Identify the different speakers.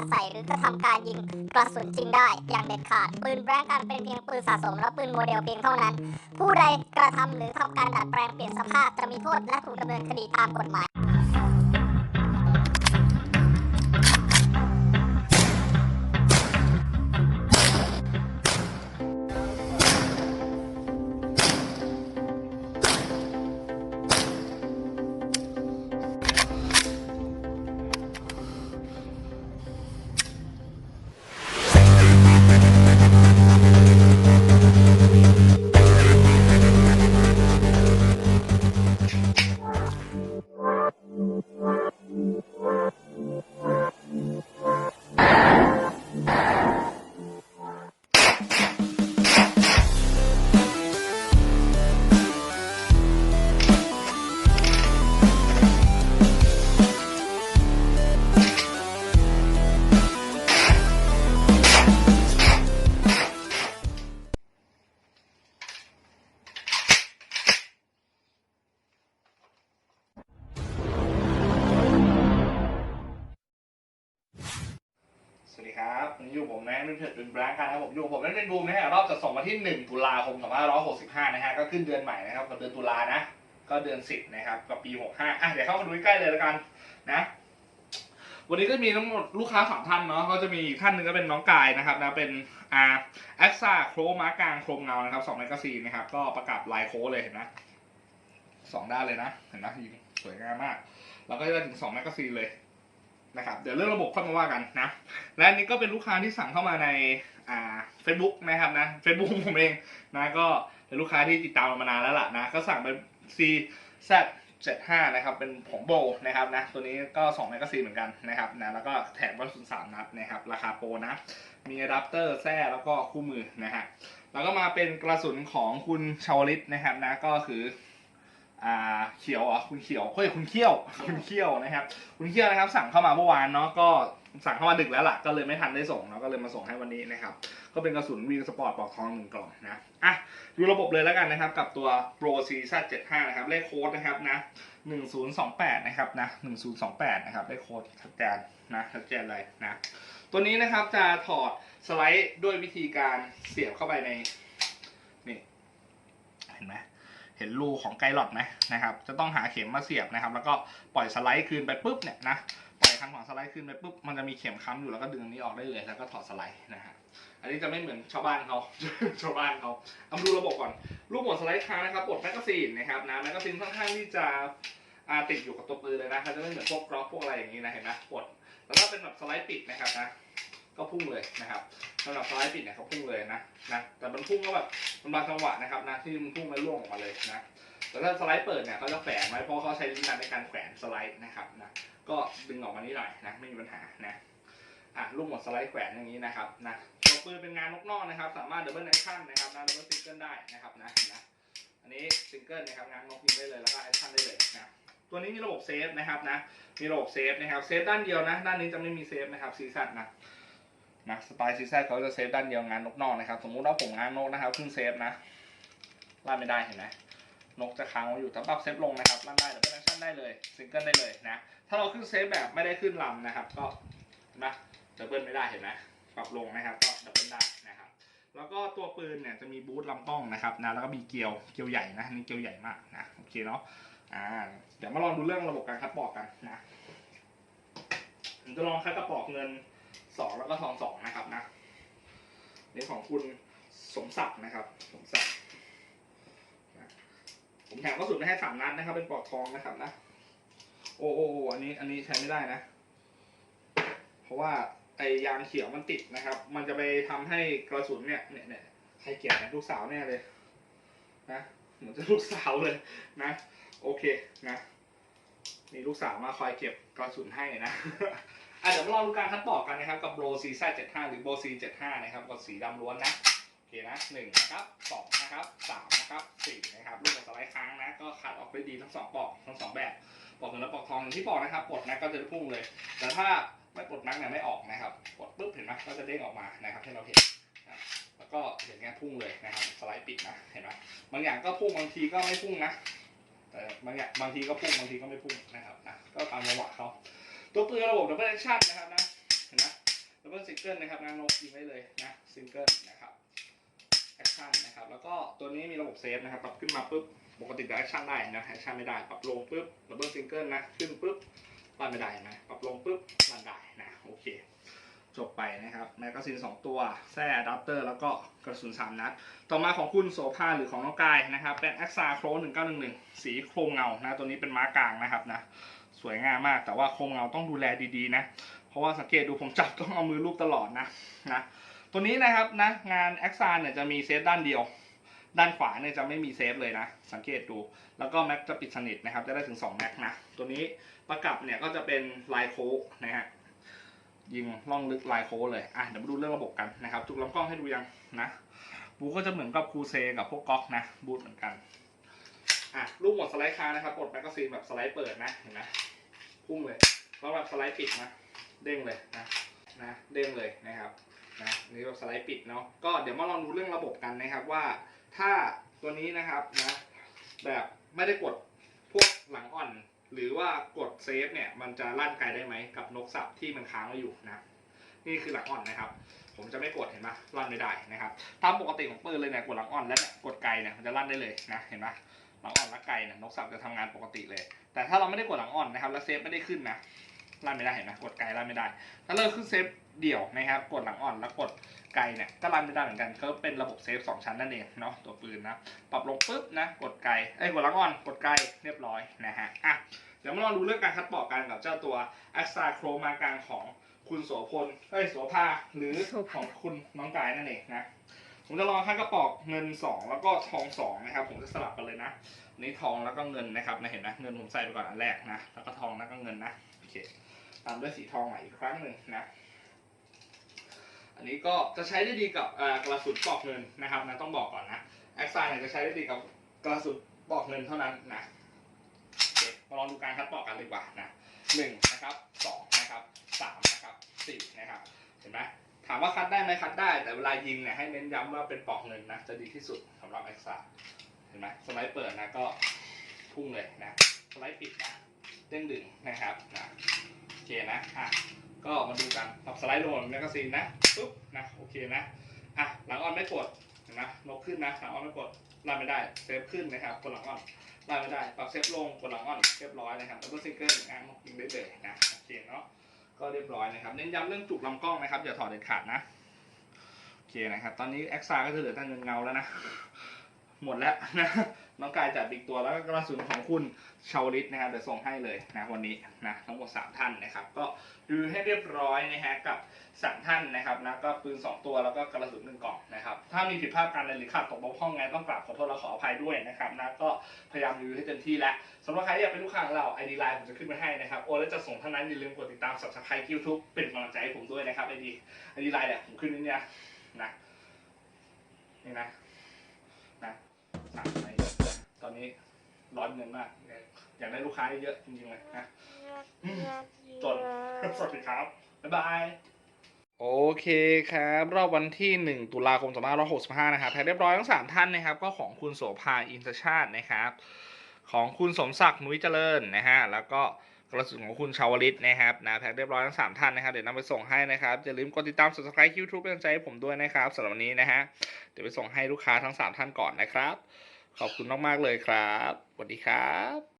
Speaker 1: ามารถใส่หรือกระทำการยิงกระสุนจริงได้ อย่างเด็ดขาด ปืนแบล็กกันเป็นเพียงปืนสะสมและปืนโมเดลเพียงเท่านั้น ผู้ใดกระทำหรือทำการดัดแปลงเปลี่ยนสภาพจะมีโทษและถูกดำเนินคดีตามกฎหมาย
Speaker 2: ผมอยู่ผมนั่นเป็นบูมนะฮะรอบจะส่งมาที่ 1 ตุลาคม2565 นะฮะก็ขึ้นเดือนใหม่นะครับกับเดือนตุลานะ ก็เดือน 10 นะครับกับปี 65 อะเดี๋ยวเข้ามาดูใกล้เลยแล้วกันนะวันนี้ก็มีทั้งหมดลูกค้าสามท่านเนาะก็จะมีท่านหนึ่งก็เป็นน้องกายนะครับนะเป็นอ่าแอคซ่าโครม้ากลางโครมเงานะครับสองแมกกาซีนนะครับ ก็ประกับลายโค้ดเลยเห็นไหมสองด้านเลยนะ เห็นไหมสวยงามมาก แล้วก็จะถึงสองแมกกาซีนเลย นะครับเดี๋ยวเรื่องระบบค่อยมาว่ากันนะ และอันนี้ก็เป็นลูกค้าที่สั่งเข้ามาในอ่าเฟซบุ๊กนะครับนะเฟซบุ๊กผมเองนะก็เป็นลูกค้าที่ติดตามเรามานานแล้วล่ะนะก็สั่งเป็น C Z 75นะครับเป็นผงโบนะครับนะตัวนี้ก็2แมกกาซีนเหมือนกันนะครับนะแล้วก็แถมกระสุน3นัดนะครับราคาโปรนะมีอะแดปเตอร์แท้แล้วก็คู่มือนะฮะแล้วก็มาเป็นกระสุนของคุณชาวลิตนะครับนะก็คือ อ่าเขียวเหรอะคุณเขียวเฮ้ยคุณเขี้ยวคุณเขี้ยวนะครับ คุณเขี้ยวนะครับ สั่งเข้ามาเมื่อวานเนาะก็สั่งเข้ามาดึกแล้วล่ะก็เลยไม่ทันได้ส่งเนาะก็เลยมาส่งให้วันนี้นะครับ ก็เป็นกระสุนวีสปอร์ตปลอกทองหนึ่งกล่องนะอะดูระบบเลยแล้วกันนะครับ กับตัว Pro C Z 75นะครับเลขโค้ดนะครับนะ1028นะครับนะ1028นะครับเลขโค้ดชัดเจนนะชัดเจนเลยนะตัวนี้นะครับจะถอดสไลด์ด้วยวิธีการเสียบเข้าไปในนี่เห็นไหม เห็นรูของไกลหลอดไหมนะครับ จะต้องหาเข็มมาเสียบนะครับ แล้วก็ปล่อยสไลด์คืนไปปุ๊บเนี่ยนะปล่อยคันของสไลด์คืนไปปุ๊บมันจะมีเข็มค้ำอยู่แล้วก็ดึงนี้ออกได้เลยแล้วก็ถอดสไลด์นะฮะอันนี้จะไม่เหมือนชาวบ้านเขา ชาวบ้านเขาเอาดูระบบก่อนลูกหมดสไลด์ค้างนะครับปลดแมกกาซีนนะครับนะแมกกาซีนค่อนข้างที่จะติดอยู่กับตัวปืนเลยนะเขาจะไม่เหมือนพวกกรอกพวกอะไรอย่างนี้นะเห็นไหมปลดแล้วก็เป็นแบบสไลด์ปิดนะครับนะ ก็พุ่งเลยนะครับสำหรับสไลด์ปิดเนี่ยเขาพุ่งเลยนะนะแต่มันพุ่งก็แบบมันบางจังหวะนะครับนะที่มันพุ่งแล้วล่วงออกมาเลยนะแต่ถ้าสไลด์เปิดเนี่ยเขาจะแฝงไว้เพราะเขาใช้ลิ้นดันในการแขวนสไลด์นะครับนะก็ดึงออกมานิดหน่อยนะไม่มีปัญหานะอะลูกหมดสไลด์แขวนอย่างนี้นะครับนะตัวปืนเป็นงานนกนอกนะครับ สามารถดับเบิลแอคชั่นนะครับนะดับเบิลซิงเกิลได้นะครับนะนะอันนี้ซิงเกิลนะครับงานนกยิงได้เลยแล้วก็แอคชั่นได้เลยนะตัวนี้มีระบบเซฟนะครับนะมีระบบเซฟนะครับเซฟด้านเดียวนะ ด้านนี้จะไม่มีเซฟนะครับซีซันนะ นะสไตล์ซีซันเขาจะเซฟด้านเดียวงานนกนอกนะครับ สมมุติว่าผมงานนกนะครับขึ้นเซฟนะลาไม่ได้เห็นไหมนกจะค้างไว้อยู่ถ้าปรับเซฟลงนะครับลั่นได้ดับเบิลแอคชั่นได้เลยซิงเกิลได้เลยนะ ถ้าเราขึ้นเซฟแบบไม่ได้ขึ้นลำนะครับ ก็นะดับเบิลไม่ได้เห็นไหมปรับลงนะครับ ก็ดับเบิลได้นะครับ แล้วก็ตัวปืนเนี่ยจะมีบูทลำกล้องนะครับนะแล้วก็มีเกลียวเกลียวใหญ่นะนนี่เกลียวใหญ่มากนะโอเคเนาะอ่าเดี๋ยวมาลองดูเรื่องระบบการคัดปอกกันนะผมจะลองคัดกระปอกเงิน สองแล้วก็ทองสองนะครับนะนี่ของคุณสมศักดิ์นะครับ สมศักดิ์ผมแถมกระสุนไปให้สามนัดนะครับ เป็นปลอกทองนะครับนะ โอ้โอ้อันนี้อันนี้ใช้ไม่ได้นะ เพราะว่าไอยางเขียวมันติดนะครับ มันจะไปทำให้กระสุนเนี่ยเนี่ยเนี่ยใครเกลียดเนี่ยลูกสาวแน่เลยนะเหมือนจะลูกสาวเลยนะ โอเคนะมีลูกสาวมาคอยเก็บกระสุนให้นะ อะเดี๋ยวมาลองดูการคัดปอกกันนะครับกับโบซีซ่า75หรือโบซีเจ75นะครับกับสีดำล้วนนะโอเคนะหนึ่งนะครับสองนะครับสามนะครับสี่นะครับลูกกับสไลด์ค้างนะก็คัดออกได้ดีทั้งสองปอกทั้งสองแบบปอกเงินและปอกทองอย่างที่บอกนะครับปลดแม็กก็จะพุ่งเลย แต่ถ้าไม่ปลดแม็กเนี่ยไม่ออกนะครับปลดปุ๊บเห็นไหมก็จะเด้งออกมานะครับให้เราเห็นแล้วก็อย่างเงี้ยพุ่งเลยนะครับสไลด์ปิดนะเห็นไหมบางอย่างก็พุ่งบางทีก็ไม่พุ่งนะแต่บางอย่างบางทีก็พุ่งบางทีก็ไม่พุ่งนะครับนะก็ตามจังหวะเขา ตัวปืนระบบดับเบิลแอคชั่นนะครับนะเห็นไหมดับเบิลซิงเกิลนะครับนะนกยิงได้เลยนะซิงเกิลนะครับแอคชั่นนะครับแล้วก็ตัวนี้มีระบบเซฟนะครับปรับขึ้นมาปุ๊บปกติจะแอคชั่นได้นะแอคชั่นไม่ได้ปรับลงปุ๊บดับเบิลซิงเกิลนะขึ้นปุ๊บรันไม่ได้นะปรับลงปุ๊บรันได้นะโอเคจบไปนะครับแมกกาซีน2 ตัวแส้อะแดปเตอร์แล้วก็กระสุน 3 นัด ต่อมาของคุณโสภาหรือของน้องกายนะครับเป็น a x a c r o 1911สีโครมเงานะตัวนี้เป็นม้ากลางนะครับนะ สวยงามมาก แต่ว่าโครมเงาต้องดูแลดีๆนะ เพราะว่าสังเกตดูผมจับต้องเอามือลูบตลอดนะนะตัวนี้นะครับนะงาน a x a เนี่ยจะมีเซฟด้านเดียว ด้านขวาเนี่ยจะไม่มีเซฟเลยนะ สังเกตดู แล้วก็แม็กจะปิดสนิทนะครับ จะได้ถึง2แม็กนะตัวนี้ประกับเนี่ยก็จะเป็นลายโค้งนะฮะยิงล่องลึกลายโค้ดเลยอะเดี๋ยวมาดูเรื่องระบบกันนะครับจุกลำกล้องให้ดูยังนะบูก็จะเหมือนกับคูเซกับพวกก๊อกนะบูทเหมือนกันอะลูกหมดสไลด์ค้างนะครับกดแมกกาซีนแบบสไลด์เปิดนะเห็นไหม พุ่งเลยแล้วแบบสไลด์ปิดนะเด้งเลยนะนะเด้งเลยนะครับนะนี่แบบสไลด์ปิดเนาะก็เดี๋ยวมาลองดูเรื่องระบบกันนะครับว่าถ้าตัวนี้นะครับนะแบบไม่ได้กดพวกหลังอ่อน หรือว่ากดเซฟเนี่ยมันจะลั่นไกลได้ไหมกับนกสับที่มันค้างไว้อยู่นะนี่คือหลังอ่อนนะครับ ผมจะไม่กดเห็นไหมลั่นไม่ได้นะครับตามปกติของปืนเลยเนี่ยกดหลังอ่อนแล้วเนี่ยกดไกลเนี่ยมันจะลั่นได้เลยนะเห็นไหม หลังอ่อนและไกลนี่ยนกสับจะทำงานปกติเลย แต่ถ้าเราไม่ได้กดหลังอ่อนนะครับแล้วเซฟไม่ได้ขึ้นนะลั่นไม่ได้เห็นไหมกดไกลลั่นไม่ได้ ถ้าเราขึ้นเซฟเดี่ยวนะครับ กดหลังอ่อนแล้วกดไกลเนี่ยก็ลั่นไม่ได้เหมือนกันก็เป็นระบบเซฟสองชั้นนั่นเองเนาะตัวปืนนะปรับลงปุ๊บนะกดไกลเอ้ยกดหลังอ่อนกดไกลเรียบร้อยนะฮะอะเดี๋ยวมาลองดูเรื่องการคัดปอกกันกับเจ้าตัว a x a c h r o มากลางของคุณโสพลเอ้ยโสภาหรือของคุณน้องกายนั่นเองนะ ผมจะลองคัดกระปอกเงิน 2 แล้วก็ทอง2นะครับ ผมจะสลับกันเลยนะนนี้ทองแล้วก็เงินนะครับนะเห็นนะเงินผมใส่ไปก่อนอันแรกนะแล้วก็ทองแล้วก็เงินนะโอเคตามด้วยสีทองใหม่อีกครั้งหนึ่งนะ อันนี้ก็จะใช้ได้ดีกับกระสุนปอกเงินนะครับนะต้องบอกก่อนนะแอคซ่าเนี่ยจะใช้ได้ดีกับกระสุนปอกเงินเท่านั้นนะโอเคมาลองดูการคัดปอกกันดีกว่านะหนึ่งนะครับสองนะครับสามนะครับสี่นะครับ เห็นไหม ถามว่าคัดได้ไหมคัดได้ แต่เวลายิงเนี่ยให้เน้นย้ำว่าเป็นปอกเงินนะ จะดีที่สุดสำหรับเอ็กซ่าเห็นไหมสไลด์เปิดนะก็พุ่งเลยนะสไลด์ปิดนะเด้งดึงนะครับนะโอเคนะอะก็มาดูกันปรับสไลด์ลงแมกกาซีนนะปุ๊บนะโอเคนะอะหลังออนไม่กดเห็นไหมนกขึ้นนะหลังออนไม่กดลาไม่ได้เซฟขึ้นนะครับกดหลังออนได้ไม่ได้ปรับเซฟลงกดหลังอ่อนเรียบร้อยนะครับดับเบิลซิงเกิลงานยิงได้เลยนะโอเคเนาะ ก็เรียบร้อยนะครับ เน้นย้ำเรื่องจุกลำกล้องนะครับอย่าถอดเด็ดขาดนะโอเคนะครับ ตอนนี้แอคซ่าก็จะเหลือแต่เงินเงาแล้วนะ หมดแล้วนะ น้องกายจัดอีกตัวแล้วก็กระสุนของคุณชาวลิตนะครับเดี๋ยวส่งให้เลยนะวันนี้นะทั้งหมด3ท่านนะครับ ก็ดูให้เรียบร้อยนะฮะกับสามท่านนะครับนะก็ปืน2ตัวแล้วก็กระสุนหนึ่งกล่องนะครับถ้ามีผิดพลาดการใดหรือขาดตกบกพร่องไงต้องกราบขอโทษและขออภัยด้วยนะครับนะก็พยายามรีวิวให้เต็มที่แล้วสำหรับใครที่อยากเป็นลูกค้าของเรา ID Line ผมจะขึ้นมาให้นะครับโอนแล้วจะส่งเท่านั้นอย่าลืมกดติดตาม Subscribe YouTube เป็นกำลังใจให้ผมด้วยนะครับ ID ID Line เนี่ยผมขึ้นนี่นี่ยนะนี่นะนะ ร้อนเงินมาก อยากได้ลูกค้าเยอะๆจริงๆเลยนะจนสวัสดีครับ บ๊ายบายโอเคครับรอบวันที่ 1 ตุลาคม2565 นะครับแพ็คเรียบร้อยทั้ง 3 ท่านนะครับ ก็ของคุณโสภาอินทชาตินะครับ ของคุณสมศักดิ์นุ้ยเจริญนะฮะแล้วก็กระสุนของคุณชาวลิตนะครับนะแพ็คเรียบร้อยทั้ง 3 ท่านนะครับ เดี๋ยวนำไปส่งให้นะครับ อย่าลืมกดติดตาม subscribe YouTube เป็นกำลังใจให้ผมด้วยนะครับสำหรับวันนี้นะฮะเดี๋ยวไปส่งให้ลูกค้าทั้ง 3 ท่านก่อนนะครับ ขอบคุณมาก ๆ เลยครับสวัสดีครับ